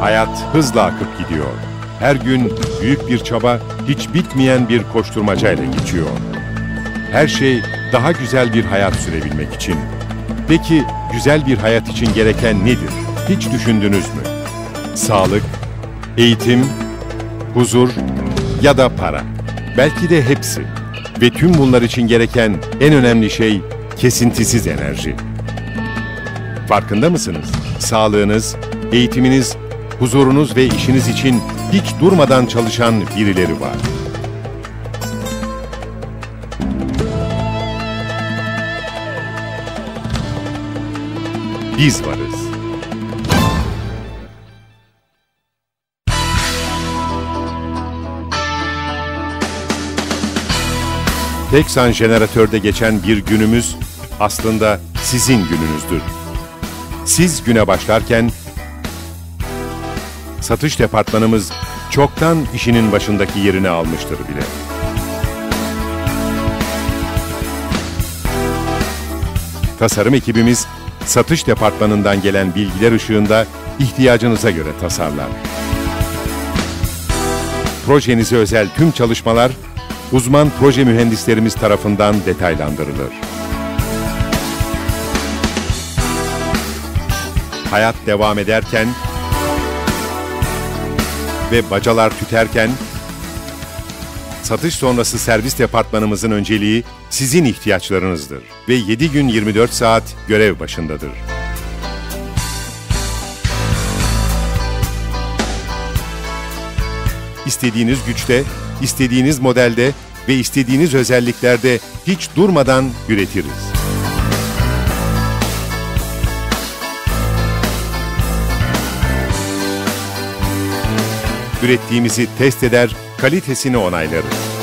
Hayat hızla akıp gidiyor. Her gün büyük bir çaba, hiç bitmeyen bir koşturmacayla geçiyor. Her şey daha güzel bir hayat sürebilmek için. Peki güzel bir hayat için gereken nedir? Hiç düşündünüz mü? Sağlık, eğitim, huzur ya da para. Belki de hepsi. Ve tüm bunlar için gereken en önemli şey kesintisiz enerji. Farkında mısınız? Sağlığınız, eğitiminiz, huzurunuz ve işiniz için hiç durmadan çalışan birileri var. Biz varız. Teksan jeneratörde geçen bir günümüz aslında sizin gününüzdür. Siz güne başlarken satış departmanımız çoktan işinin başındaki yerini almıştır bile. Tasarım ekibimiz satış departmanından gelen bilgiler ışığında ihtiyacınıza göre tasarlar. Projenize özel tüm çalışmalar uzman proje mühendislerimiz tarafından detaylandırılır. Hayat devam ederken ve bacalar tüterken satış sonrası servis departmanımızın önceliği sizin ihtiyaçlarınızdır ve 7 gün 24 saat görev başındadır. İstediğiniz güçte, istediğiniz modelde ve istediğiniz özelliklerde hiç durmadan üretiriz. Ürettiğimizi test eder, kalitesini onaylarız.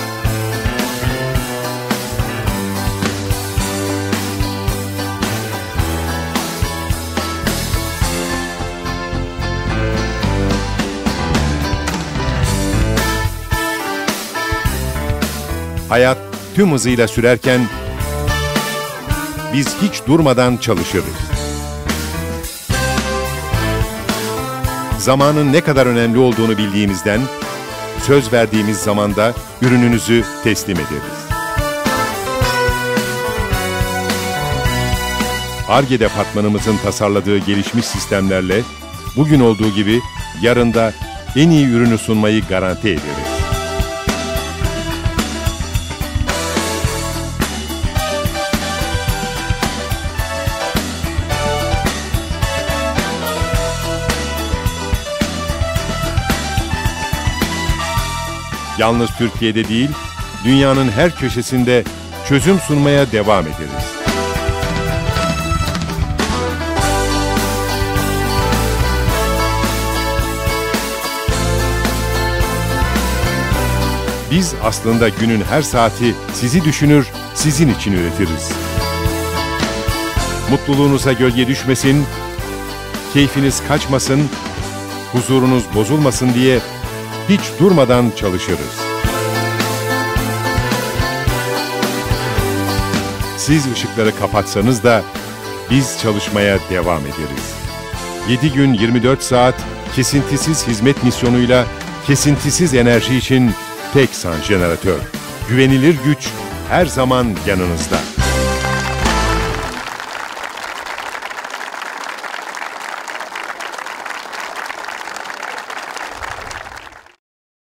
Hayat tüm hızıyla sürerken biz hiç durmadan çalışırız. Zamanın ne kadar önemli olduğunu bildiğimizden söz verdiğimiz zamanda ürününüzü teslim ederiz. ARGE departmanımızın tasarladığı gelişmiş sistemlerle bugün olduğu gibi yarın da en iyi ürünü sunmayı garanti ederiz. Yalnız Türkiye'de değil, dünyanın her köşesinde çözüm sunmaya devam ederiz. Biz aslında günün her saati sizi düşünür, sizin için üretiriz. Mutluluğunuza gölge düşmesin, keyfiniz kaçmasın, huzurunuz bozulmasın diye hiç durmadan çalışırız. Siz ışıkları kapatsanız da biz çalışmaya devam ederiz. 7 gün 24 saat kesintisiz hizmet misyonuyla kesintisiz enerji için tek san jeneratör. Güvenilir güç her zaman yanınızda.